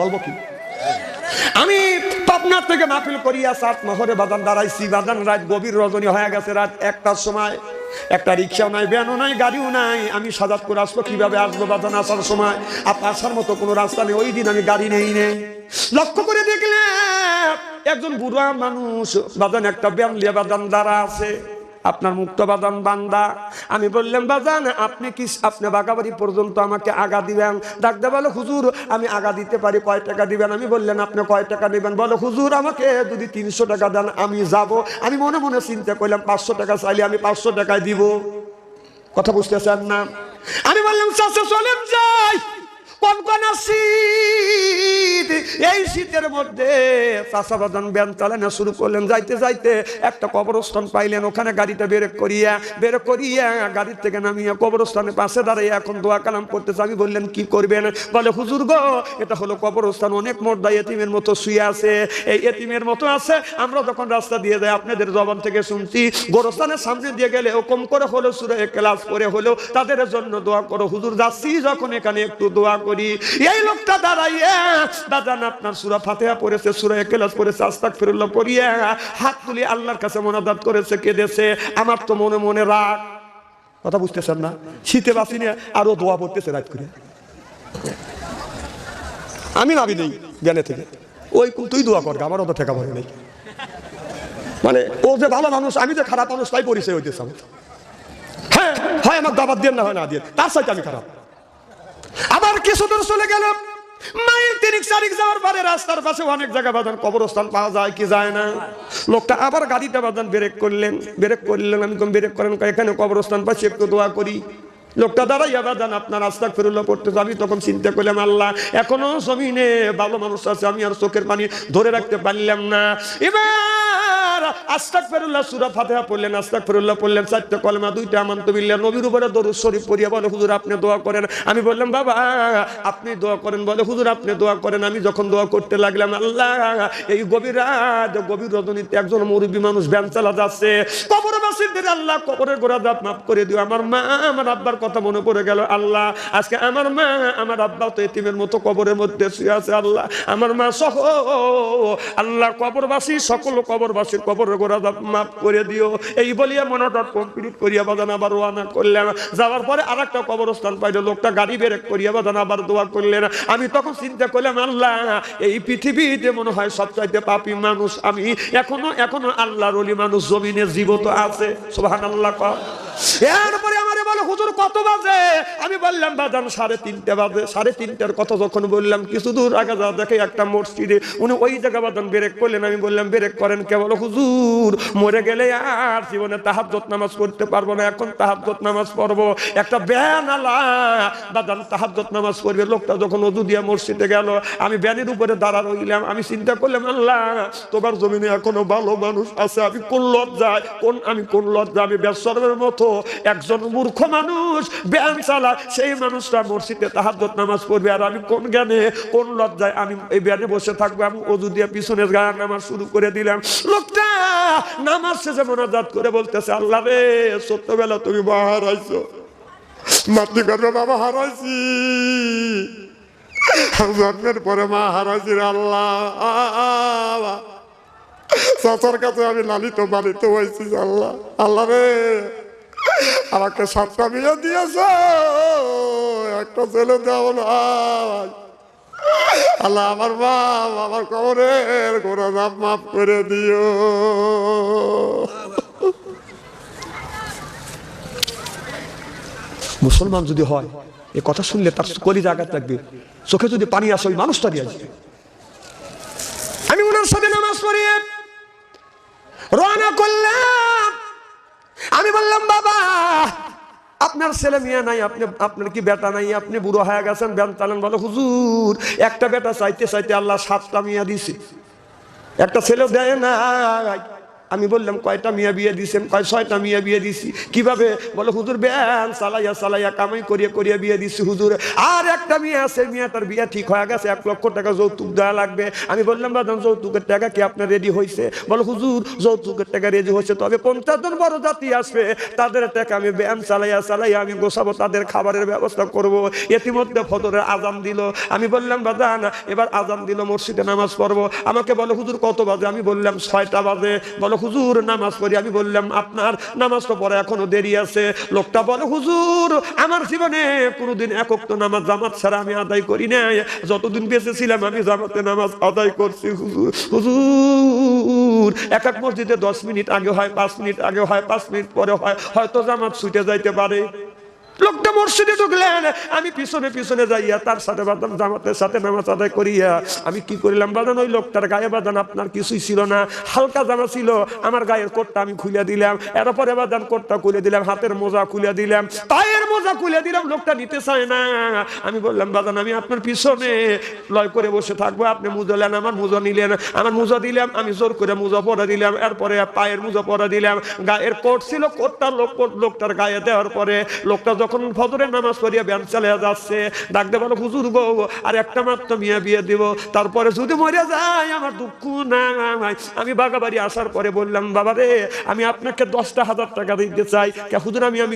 বলব কি? আমি পাবনার থেকে মাহফিল করিয়া সাত নহরে বাজান দাঁড়াইছি। বাজান রাত গভীর রজনী হয়ে গেছে রাত একটার সময়। একটা রিক্সাও নাই ব্যানও নাই, গাড়িও নাই। আমি সাজাত করে আসব, কীভাবে আসব বাজান আসার সময়? আর আসার মতো কোনো রাস্তা নেই, ওই দিন আমি গাড়ি নেই নেই লক্ষ্য করে দেখলে, একজন বুড়া মানুষ, বাজান একটা ব্যান লিয়ে বাজান দাঁড়া আছে। আপনার মুক্ত বাদান বান্দা। আমি বললাম, বাজান, আপনি কি আপনি বাগাবাড়ি পর্যন্ত আমাকে আগা দিবেন? ডাকতে বলো, হুজুর, আমি আগা দিতে পারি, কয় টাকা দিবেন? আমি বললেন, আপনি কয় টাকা নেবেন বলো, হুজুর, আমাকে যদি তিনশো টাকা দেন, আমি যাব। আমি মনে মনে চিন্তা করলাম, পাঁচশো টাকা চাইলে আমি পাঁচশো টাকায় দিব। কথা বুঝতেছেন না? আমি বললাম চলেন যাই। কনকনা শীত এই শীতের মধ্যে চাষা বাদান ব্যান চালানো শুরু করলেন। যাইতে যাইতে একটা কবরস্থান পাইলেন, ওখানে গাড়িটা বের করিয়া বের করিয়া গাড়ির থেকে নামিয়ে কবরস্থানের পাশে দাঁড়িয়ে এখন দোয়া কালাম করতেছে। আমি বললেন, কি করবেন? বলে, হুজুর গো, এটা হলো কবরস্থান, অনেক মোর্দা এতিমের মতো শুয়ে আছে। এই এতিমের মতো আছে, আমরা যখন রাস্তা দিয়ে যাই, আপনাদের জবান থেকে শুনছি, গোরস্থানের সামনে দিয়ে গেলে কম করে হলো, সুরে ক্লাস করে হলো। তাদের জন্য দোয়া করো, হুজুর, যাচ্ছি যখন এখানে একটু দোয়া করি। এই লোকটা দাঁড়াইয়া দাদান আপনার সুরা ফাতেহা পড়েছে, সুরা ক্লাস পড়েছে আস্তাক ফিরুল্লাহ পড়িয়া হাত তুলি আল্লাহর কাছে মনাদাত করেছে, কেঁদেছে। আমার তো মনে মনে রাগ। কথা বুঝতেছেন না? শীতে বাসি নিয়ে আরও দোয়া পড়তেছে রাত করে। আমি নাবি নেই জ্ঞানে থেকে। ওই তুই দোয়া কর, আমার অত ঠেকা ভরে নেই। মানে ও যে ভালো মানুষ, আমি যে খারাপ মানুষ, তাই পরিচয় হইতেছে আমার। হ্যাঁ হয় আমার দাবাত দিয়ে না হয় না দিয়ে। তার সাথে আমি খারাপ। আবার কিছুদূর চলে গেল মাইল তিরিক চারিক যাওয়ার পরে রাস্তার পাশে অনেক জায়গা বাজান কবরস্থান পাওয়া যায়, কি যায় না। লোকটা আবার গাড়িটা বাজান ব্রেক করলেন ব্রেক করলেন, আমি কম ব্রেক করেন এখানে কবরস্থান পাশে একটু দোয়া করি। লোকটা দাঁড়াইয়া বাদান আপনার রাস্তা ফেরুল্লাহ পড়তে আমি তখন চিন্তা করলাম, আল্লাহ, এখনও জমিনে ভালো মানুষ আছে, আমি আর চোখের পানি ধরে রাখতে পারলাম না। এবার ফেরুল্লাহ সুরা ফাতেহা পড়লেন আস্তাক পড়লেন, চারটে কলমা, দুইটা আমন্ত বিল্লাহ নবীর উপরে দরুদ শরীফ পড়িয়া বলে, হুজুর, আপনি দোয়া করেন। আমি বললাম, বাবা, আপনি দোয়া করেন। বলে, হুজুর, আপনি দোয়া করেন। আমি যখন দোয়া করতে লাগলাম, আল্লাহ, এই গভীর রাত, গভীর রজনীতে একজন মুরব্বী মানুষ ব্যান চালা যাচ্ছে কবরবাসীদের আল্লাহ কবরের গোড়া দাঁত মাফ করে দিও। আমার মা, আমার আব্বার কথা মনে পড়ে গেল, আল্লাহ, আজকে আমার মা, আমার আব্বা তো এতিমের মতো কবরের মধ্যে শুয়ে আছে, আল্লাহ, আমার মা সহ, আল্লাহ কবরবাসী, সকল কবরবাসীর কবরের গোড়া দাঁত মাফ করে দিও। এই বলিয়া মনটা কমপ্লিট করিয়া বাদান আবার রওনা করলাম যাওয়ার পরে আর একটা কবরস্থান পাইলো, লোকটা গাড়ি বেরেক করিয়া বাদান আবার দোয়া করলেন। আমি তখন চিন্তা করলাম, আল্লাহ, এই পৃথিবীতে মনে হয় সবচাইতে পাপী মানুষ আমি। এখনও এখনও আল্লাহর অলি মানুষ, জমিনে জীবত আছে। সোহান আল্লাহ এরপরে আমারে বলে, হুজুর, কত বাজে? আমি বললাম, বাজান, সাড়ে তিনটে বাজে। সাড়ে তিনটার কথা যখন বললাম, কিছু দূর আগে যা দেখে একটা মসজিদে উনি ওই জায়গা বাজান বেরেক করলেন। আমি বললাম, বেরেক করেন কে? বলো, হুজুর, মরে গেলে আর জীবনে তাহাজ্জত নামাজ পড়তে পারব না। এখন তাহাজ্জত নামাজ পড়ব। একটা ব্যান আলা বাজান তাহাজ্জত নামাজ পড়বে। লোকটা যখন অজু দিয়া মসজিদে গেল, আমি ব্যানের উপরে দাঁড়া রইলাম। আমি চিন্তা করলাম, আল্লাহ, তোমার জমিনে এখনও ভালো মানুষ আছে। আমি কোন লজ্জায়, কোন, আমি কোন লজ্জা আমি ব্যবসার মতো একজন মূর্খ মানুষ, ব্যায়াম চালায়, সেই মানুষটা মসজিদে তাহাজ্জত নামাজ পড়বে। আর আমি কোন জ্ঞানে, কোন লজ্জায় আমি এই ব্যানে বসে থাকব? আমি অজু দিয়ে পিছনের গায়ে নামাজ শুরু করে দিলাম। লোকটা নামাজ শেষে মোনাজাত করে বলতেছে, আল্লাহ রে, ছোট্টবেলা তুমি হারাইছো। মাতৃগর্ভে পরে মালিত হয়েছি আল্লাহ। আল্লাহ রে আমাকে সাতটা বিয়ে দিয়েছ। একটা ছেলে দেও না আল্লাহ আমার বাপ, আমার কবরের গোড়া দাম মাফ করে দিও। মুসলমান যদি হয়, এ কথা শুনলে তার কলিজা আঘাত লাগবে। চোখে যদি পানি আসে, ওই মানুষটা দিয়ে আসবে। আমি ওনার সাথে নামাজ পড়িয়ে রওনা করলাম। আমি বললাম, বাবা, আপনার ছেলে মেয়ে নাই, আপনি, আপনার কি বেটা নাই? আপনি বুড়ো হয়ে গেছেন ব্যান চালান বলো, হুজুর, একটা বেটা চাইতে চাইতে আল্লাহ সাতটা মিয়া দিছে একটা ছেলে দেয় না আমি বললাম, কয়টা মিয়া বিয়ে দিছেন? কয়, ছয়টা মিয়া বিয়ে দিছি? কীভাবে? বলে, হুজুর ব্যান চালাইয়া চালাইয়া কামাই করিয়া করিয়া বিয়ে দিছি, হুজুর। আর একটা মেয়ে আছে, মেয়েটার বিয়ে ঠিক হয়ে গেছে, এক লক্ষ টাকা যৌতুক দেওয়া লাগবে। আমি বললাম বাদাম যৌতুকের টাকা কি আপনার রেডি হয়েছে বলে, হুজুর, যৌতুকের টাকা রেডি হয়েছে তবে পঞ্চাশ জন বড় জাতি আসবে, তাদের টাকা আমি ব্যায়াম চালাইয়া চালাইয়া আমি গোছাবো, তাদের খাবারের ব্যবস্থা করব। ইতিমধ্যে ফদরের আজান দিল। আমি বললাম, বাজান, এবার আজান দিল, মসজিদে নামাজ পড়ব। আমাকে বলে, হুজুর, কত বাজে? আমি বললাম, ছয়টা বাজে। বলে হুজুর, নামাজ পড়ি। আমি বললাম, আপনার নামাজ তো পরে এখনও দেরি আছে। লোকটা বলে, হুজুর, আমার জীবনে কোনোদিন একক তো নামাজ জামাত ছাড়া আমি আদায় করি নাই। যতদিন বেঁচে ছিলাম আমি জামাতে নামাজ আদায় করছি, হুজুর। হুজুর, এক এক মসজিদে দশ মিনিট আগে হয়, পাঁচ মিনিট আগে হয়, পাঁচ মিনিট পরে হয়। হয়তো জামাত ছুটে যাইতে পারে। লোকটা মসজিদে ঢুকলেন। আমি পিছনে পিছনে যাইয়া তার সাথে বাদাম জামাতের সাথে নামাজ আদায় করিয়া আমি কি করিলাম বাদান ওই লোকটার গায়ে বাদান আপনার কিছুই ছিল না। হালকা জামা ছিল। আমার গায়ের কোটটা আমি খুলে দিলাম। এরপরে বাদান কোটটা খুলে দিলাম, হাতের মোজা খুলে দিলাম, পায়ের মোজা খুলে দিলাম। লোকটা নিতে চায় না। আমি বললাম বাদান আমি আপনার পিছনে। লয় করে বসে থাকব। আপনি মুজো নেন, আমার মুজো নিলেন। আমার মুজো দিলাম, আমি জোর করে মুজো পরে দিলাম। এরপরে পায়ের মুজো পরে দিলাম। গায়ের কোট ছিল, কোটটা লোক লোকটার গায়ে দেওয়ার পরে লোকটা যখন ফজরের নামাজ পড়িয়া ব্যান চালিয়ে যাচ্ছে ডাকতে বলো, হুজুর গো আর একটা মাত্র মিয়া বিয়ে দিব। তারপরে যদি মরে যায়, আমার দুঃখ নাই। আমি বাগাবাড়ি আসার পরে বললাম বাবা রে আমি আপনাকে দশটা হাজার টাকা দিতে চাই। হুজুর, আমি আমি